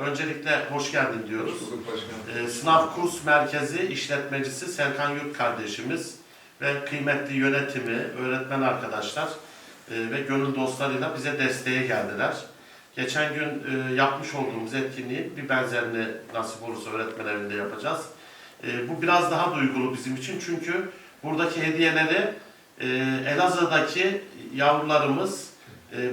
Öncelikle hoş geldin diyoruz. Bulduk başkanım. Ee, Sınav Kurs Merkezi işletmecisi Serkan Yurt kardeşimiz ve kıymetli yönetimi, öğretmen arkadaşlar e, ve gönül dostlarıyla bize desteğe geldiler. Geçen gün e, yapmış olduğumuz etkinliğin bir benzerini nasip olursa öğretmen evinde yapacağız. E, bu biraz daha duygulu bizim için çünkü buradaki hediyeleri e, Elazığ'daki yavrularımız,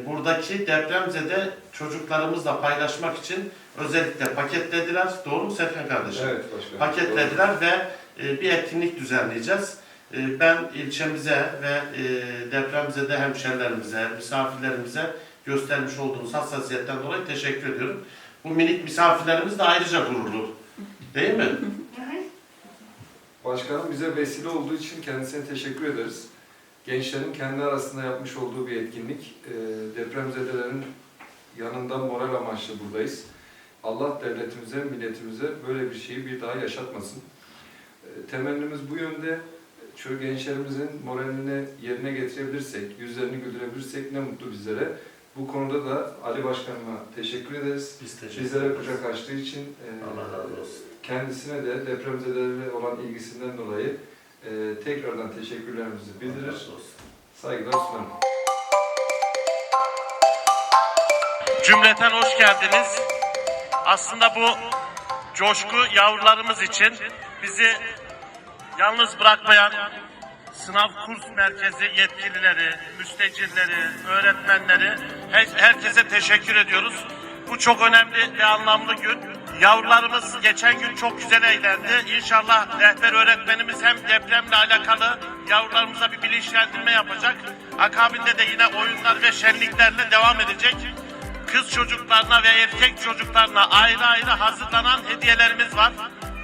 buradaki depremzede çocuklarımızla paylaşmak için özellikle paketlediler. Doğru mu Serkan kardeşim? Evet başkanım. paketlediler ve e, bir etkinlik düzenleyeceğiz. E, ben ilçemize ve e, depremzede hemşerilerimize, misafirlerimize göstermiş olduğunuz hassasiyetten dolayı teşekkür ediyorum. Bu minik misafirlerimiz de ayrıca gururlu. Değil mi? Başkanım bize vesile olduğu için kendisine teşekkür ederiz. Gençlerin kendi arasında yapmış olduğu bir etkinlik. Ee, depremzedelerin yanında moral amaçlı buradayız. Allah devletimize, milletimize böyle bir şeyi bir daha yaşatmasın. Ee, temennimiz bu yönde. Şu gençlerimizin moralini yerine getirebilirsek, yüzlerini güldürebilirsek ne mutlu bizlere. Bu konuda da Ali Başkanıma teşekkür ederiz. Biz teşekkür Bizlere ederiz. kucak açtığı için e, Allah razı olsun. kendisine de depremzedelerle olan ilgisinden dolayı e, tekrardan teşekkürlerimizi bildirir, saygılar sunarım. Cümleten hoş geldiniz. Aslında bu coşku yavrularımız için bizi yalnız bırakmayan sınav kurs merkezi yetkilileri, müstecirleri, öğretmenleri her- herkese teşekkür ediyoruz. Bu çok önemli ve anlamlı gün. Yavrularımız geçen gün çok güzel eğlendi. İnşallah rehber öğretmenimiz hem depremle alakalı yavrularımıza bir bilinçlendirme yapacak. Akabinde de yine oyunlar ve şenliklerle devam edecek kız çocuklarına ve erkek çocuklarına ayrı ayrı hazırlanan hediyelerimiz var.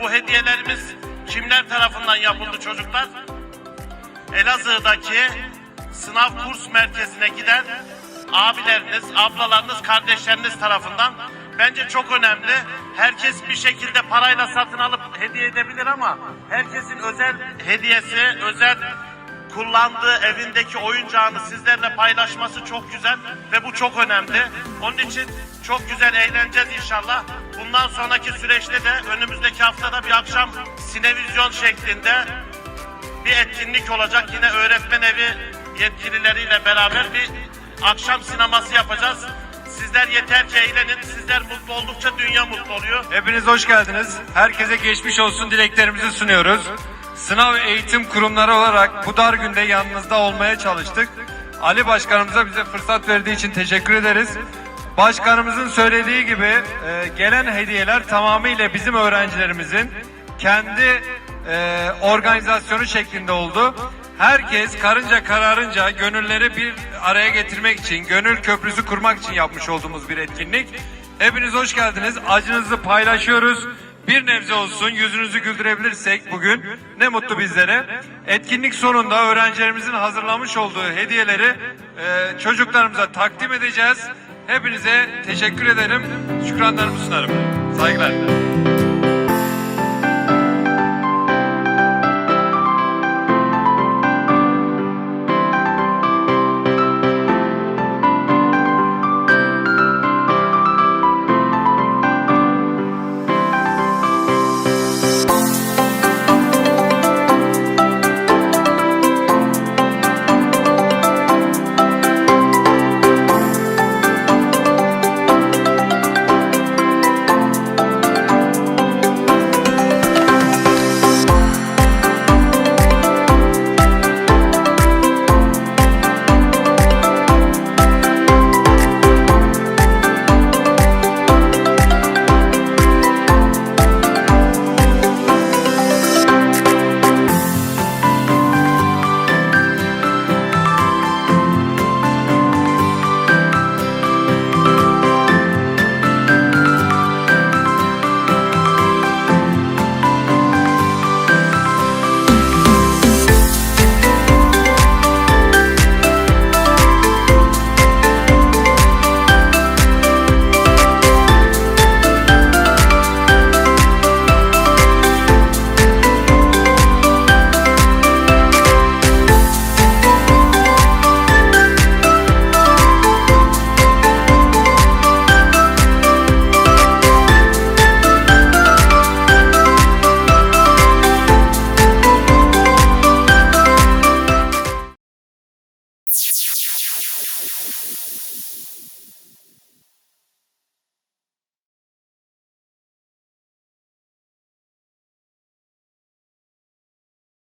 Bu hediyelerimiz kimler tarafından yapıldı çocuklar? Elazığ'daki sınav kurs merkezine giden abileriniz, ablalarınız, kardeşleriniz tarafından bence çok önemli. Herkes bir şekilde parayla satın alıp hediye edebilir ama herkesin özel hediyesi, özel kullandığı evindeki oyuncağını sizlerle paylaşması çok güzel ve bu çok önemli. Onun için çok güzel eğleneceğiz inşallah. Bundan sonraki süreçte de önümüzdeki haftada bir akşam sinevizyon şeklinde bir etkinlik olacak. Yine öğretmen evi yetkilileriyle beraber bir akşam sineması yapacağız. Sizler yeter ki eğlenin. Sizler mutlu oldukça dünya mutlu oluyor. Hepiniz hoş geldiniz. Herkese geçmiş olsun dileklerimizi sunuyoruz. Sınav eğitim kurumları olarak bu dar günde yanınızda olmaya çalıştık. Ali Başkanımıza bize fırsat verdiği için teşekkür ederiz. Başkanımızın söylediği gibi e, gelen hediyeler tamamıyla bizim öğrencilerimizin kendi e, organizasyonu şeklinde oldu. Herkes karınca kararınca gönülleri bir araya getirmek için, gönül köprüsü kurmak için yapmış olduğumuz bir etkinlik. Hepiniz hoş geldiniz. Acınızı paylaşıyoruz. Bir nebze olsun yüzünüzü güldürebilirsek bugün ne mutlu bizlere. Etkinlik sonunda öğrencilerimizin hazırlamış olduğu hediyeleri e, çocuklarımıza takdim edeceğiz. Hepinize teşekkür ederim. Şükranlarımı sunarım. Saygılar.